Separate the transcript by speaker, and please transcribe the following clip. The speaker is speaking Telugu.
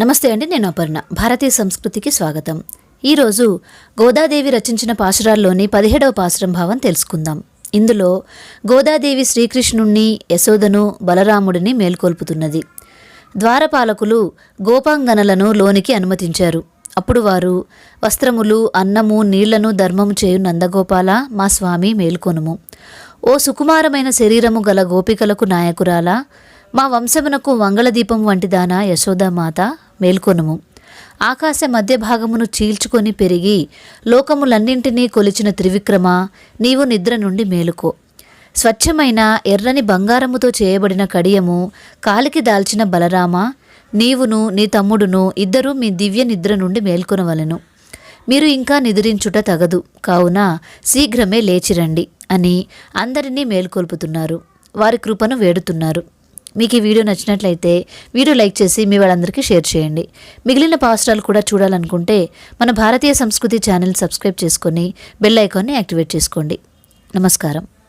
Speaker 1: నమస్తే అండి నేను అపర్ణ. భారతీయ సంస్కృతికి స్వాగతం. ఈరోజు గోదాదేవి రచించిన పాశురాల్లోని పదిహేడవ పాశురం భావం తెలుసుకుందాం. ఇందులో గోదాదేవి శ్రీకృష్ణుణ్ణి యశోదను బలరాముడిని మేల్కొల్పుతున్నది. ద్వారపాలకులు గోపాంగనలను లోనికి అనుమతించారు. అప్పుడు వారు వస్త్రములు అన్నము నీళ్ళను ధర్మము చేయు నందగోపాల మా స్వామి మేల్కొనుము. ఓ సుకుమారమైన శరీరము గల గోపికలకు నాయకురాలా మా వంశమునకు మంగళదీపం వంటిదానా యశోదామాత మేల్కొనుము. ఆకాశ మధ్య భాగమును చీల్చుకొని పెరిగి లోకములన్నింటినీ కొలిచిన త్రివిక్రమ నీవు నిద్ర నుండి మేలుకో. స్వచ్ఛమైన ఎర్రని బంగారముతో చేయబడిన కడియము కాలికి దాల్చిన బలరామ నీవును నీ తమ్ముడును ఇద్దరూ మీ దివ్య నిద్ర నుండి మేల్కొనవలను. మీరు ఇంకా నిద్రించుట తగదు కావున శీఘ్రమే లేచిరండి అని అందరినీ మేల్కొల్పుతున్నారు. వారి కృపను వేడుతున్నారు. మీకు ఈ వీడియో నచ్చినట్లయితే వీడియో లైక్ చేసి మీ వాళ్ళందరికీ షేర్ చేయండి. మిగిలిన పాస్టాలు కూడా చూడాలనుకుంటే మన భారతీయ సంస్కృతి ఛానల్ సబ్స్క్రైబ్ చేసుకొని బెల్ ఐకాన్ని యాక్టివేట్ చేసుకోండి. నమస్కారం.